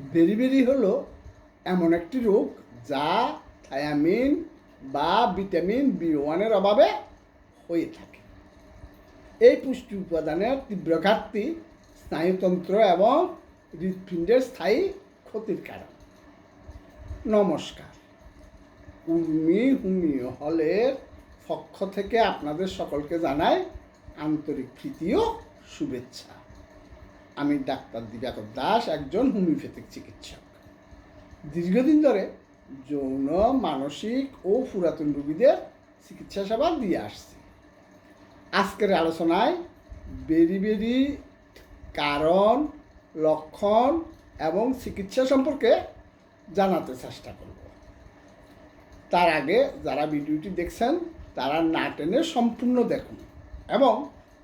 Beriberi হলো এমন একটি রোগ যা থায়ামিন বা ভিটামিন বি ওয়ানের অভাবে হয়ে থাকে। এই পুষ্টি উপাদানের তীব্র ঘাটতি স্নায়ুতন্ত্র এবং হৃৎপিণ্ডের স্থায়ী ক্ষতির কারণ। নমস্কার। উর্মি হুমিও হলের পক্ষ থেকে আপনাদের সকলকে জানাই আন্তরিক প্রীতি ও শুভেচ্ছা। আমি ডাক্তার দিবাকর দাস, একজন হোমিওপ্যাথিক চিকিৎসক। দীর্ঘদিন ধরে যৌন, মানসিক ও পুরাতন রোগীদের চিকিৎসা সেবা দিয়ে আসছি। আজকের আলোচনায় বেরি বেরি, কারণ, লক্ষণ এবং চিকিৎসা সম্পর্কে জানাতে চেষ্টা করব। তার আগে যারা ভিডিওটি দেখছেন, তারা না টেনে সম্পূর্ণ দেখুন এবং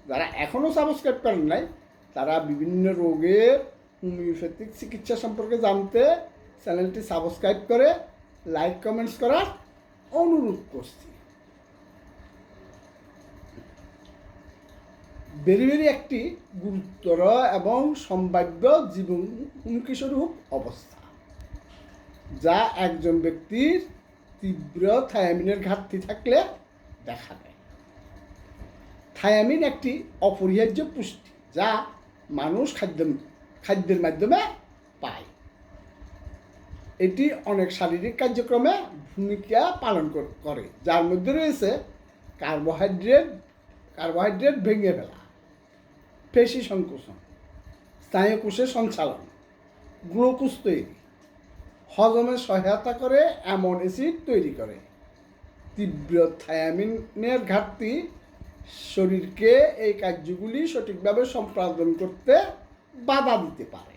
যারা এখনও সাবস্ক্রাইব করেন নাই তারা বিভিন্ন রোগের হোমিওপ্যাথিক চিকিৎসা সম্পর্কে জানতে চ্যানেলটি সাবস্ক্রাইব করে, লাইক, কমেন্টস করার অনুরোধ করছি। বেরিবেরি একটি গুরুতর এবং সম্ভাব্য জীবন হুমকিস্বরূপ অবস্থা, যা একজন ব্যক্তির তীব্র থায়ামিনের ঘাটতি থাকলে দেখা দেয়। থায়ামিন একটি অপরিহার্য পুষ্টি, যা মানুষ খাদ্য খাদ্যের মাধ্যমে পায়। এটি অনেক শারীরিক কার্যক্রমে ভূমিকা পালন করে। যার মধ্যে রয়েছে কার্বোহাইড্রেট কার্বোহাইড্রেট ভেঙে ফেলা, পেশি সংকোচন, স্নায়ুকোষের সঞ্চালন, গ্লুকোজ তৈরি, হজমে সহায়তা করে অ্যামন অ্যাসিড তৈরি করে। তীব্র থায়ামিনের ঘাটতি শরীরকে এই কার্যগুলি সঠিকভাবে সম্পাদন করতে বাধা দিতে পারে।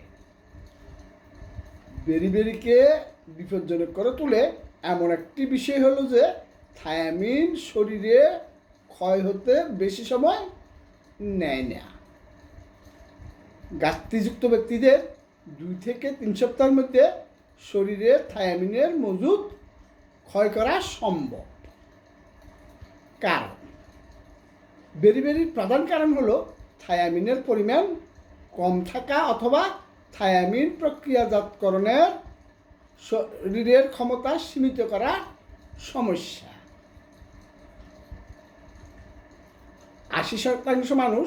বেরিবেরিকে বিপজ্জনক করে তুলে এমন একটি বিষয় হলো যে, থায়ামিন শরীরে ক্ষয় হতে বেশি সময় নেয় না। ঘাটতিযুক্ত ব্যক্তিদের দুই থেকে তিন সপ্তাহের মধ্যে শরীরে থায়ামিনের মজুদ ক্ষয় করা সম্ভব। কারণ বেরিবেরির প্রধান কারণ হলো থায়ামিনের পরিমাণ কম থাকা অথবা থায়ামিন প্রক্রিয়াজাতকরণের শরীরের ক্ষমতা সীমিত করা সমস্যা। আশি শতাংশ মানুষ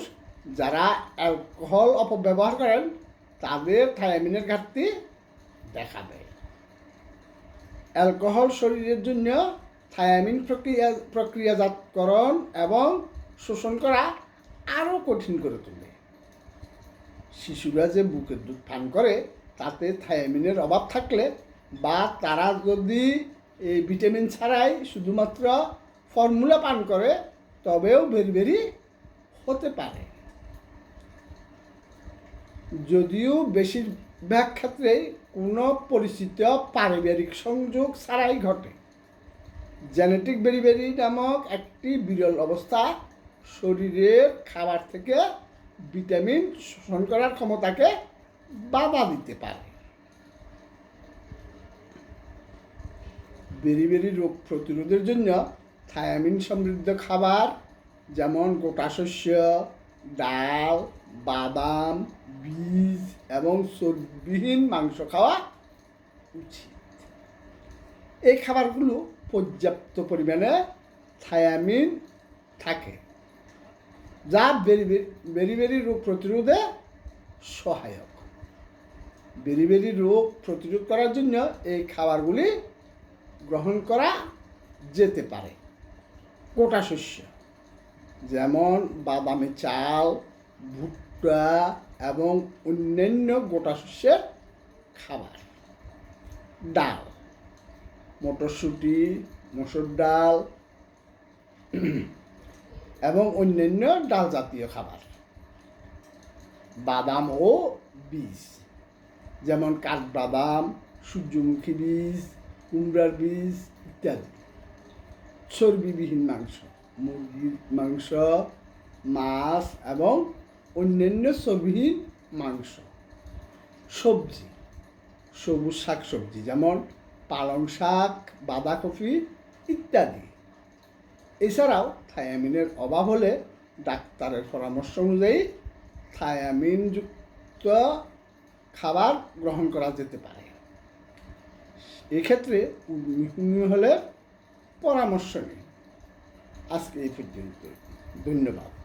যারা অ্যালকোহল অপব্যবহার করেন, তাদের থায়ামিনের ঘাটতি দেখা দেয়। অ্যালকোহল শরীরের জন্য থায়ামিন প্রক্রিয়া প্রক্রিয়াজাতকরণ এবং শোষণ করা আরও কঠিন করে তোলে। শিশুরা যে বুকের দুধ পান করে, তাতে থায়ামিনের অভাব থাকলে বা তারা যদি এই ভিটামিন ছাড়াই শুধুমাত্র ফর্মুলা পান করে, তবেও বেরি হতে পারে। যদিও বেশিরভাগ ক্ষেত্রেই কোনো পরিচিত পারিবারিক সংযোগ ছাড়াই ঘটে। জেনেটিক বেরিবেরি নামক একটি বিরল অবস্থা শরীরের খাবার থেকে ভিটামিন শোষণ করার ক্ষমতাকে বাধা দিতে পারে। বেরিবেরি রোগ প্রতিরোধের জন্য থায়ামিন সমৃদ্ধ খাবার যেমন গোটা শস্য, ডাল, বাদাম, বীজ এবং চর্বিহীন মাংস খাওয়া উচিত। এই খাবারগুলো পর্যাপ্ত পরিমাণে থায়ামিন থাকে। যা বেরি বেরি বেরি রোগ প্রতিরোধে সহায়ক। বেরি বেরি রোগ প্রতিরোধ করার জন্য এই খাবারগুলি গ্রহণ করা যেতে পারে। কোটা শস্য। যেমন বাদামি চাল, ভুট্টা এবং অন্যান্য গোটা শস্যের খাবার। ডাল। মটরশুঁটি, মসুর ডাল। এবং অন্যান্য ডাল জাতীয় খাবার। বাদাম ও বীজ, যেমন কাঠবাদাম, সূর্যমুখী বীজ, কুমড়ার বীজ ইত্যাদি। চর্বিবিহীন মাংস, মুরগির মাংস, মাছ এবং অন্যান্য চর্বিহীন মাংস। সবজি, সবুজ শাক সবজি যেমন পালং শাক, বাঁধাকপি ইত্যাদি। এছাড়াও থায়ামিনের অভাব হলে ডাক্তারের পরামর্শ অনুযায়ী থায়ামিনযুক্ত খাবার গ্রহণ করা যেতে পারে। এক্ষেত্রে হলে পরামর্শ নেই আজকে এই পর্যন্ত। ধন্যবাদ।